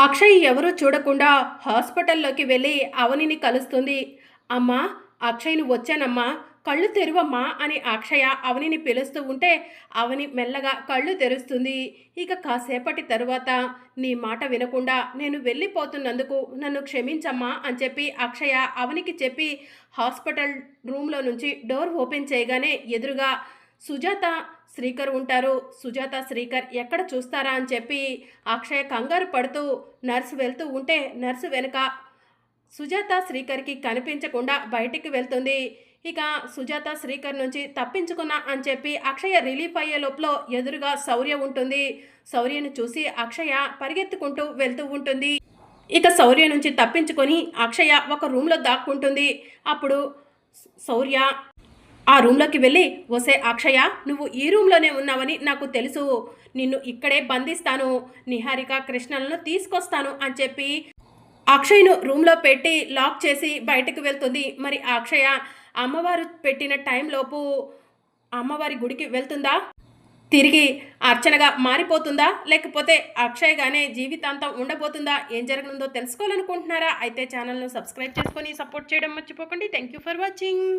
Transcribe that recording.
అక్షయ్ ఎవరూ చూడకుండా హాస్పిటల్లోకి వెళ్ళి అవనిని కలుస్తుంది. అమ్మా అక్షయ్ను వచ్చానమ్మా కళ్ళు తెరువమ్మా అని అక్షయ అవనిని పిలుస్తూ ఉంటే అవని మెల్లగా కళ్ళు తెరుస్తుంది. ఇక కాసేపటి తరువాత నీ మాట వినకుండా నేను వెళ్ళిపోతున్నందుకు నన్ను క్షమించమ్మా అని చెప్పి అక్షయ అవనికి చెప్పి హాస్పిటల్ రూమ్లో నుంచి డోర్ ఓపెన్ చేయగానే ఎదురుగా సుజాత శ్రీకర్ ఉంటారు. సుజాత శ్రీకర్ ఎక్కడ చూస్తారా అని చెప్పి అక్షయ కంగారు పడుతూ నర్సు వెళ్తూ ఉంటే నర్సు వెనుక సుజాత శ్రీకర్కి కనిపించకుండా బయటికి వెళ్తుంది. ఇక సుజాత శ్రీకర్ నుంచి తప్పించుకున్నా అని చెప్పి అక్షయ రిలీఫ్ అయ్యే లోపల ఎదురుగా శౌర్య ఉంటుంది. శౌర్యను చూసి అక్షయ పరిగెత్తుకుంటూ వెళ్తూ ఉంటుంది. ఇక శౌర్య నుంచి తప్పించుకొని అక్షయ ఒక రూమ్లో దాక్కుంటుంది. అప్పుడు శౌర్య ఆ రూమ్లోకి వెళ్ళి వసే అక్షయ నువ్వు ఈ రూమ్లోనే ఉన్నావని నాకు తెలుసు. నిన్ను ఇక్కడే బంధిస్తాను. నిహారిక కృష్ణలను తీసుకొస్తాను అని చెప్పి అక్షయ్ను రూమ్లో పెట్టి లాక్ చేసి బయటకు వెళ్తుంది. మరి అక్షయ అమ్మవారు పెట్టిన టైంలోపు అమ్మవారి గుడికి వెళ్తుందా? తిరిగి అర్చనగా మారిపోతుందా? లేకపోతే అక్షయ్గానే జీవితాంతం ఉండబోతుందా? ఏం జరగనుందో తెలుసుకోవాలనుకుంటున్నారా? అయితే ఛానల్ను సబ్స్క్రైబ్ చేసుకొని సపోర్ట్ చేయడం మర్చిపోకండి. Thank you for watching.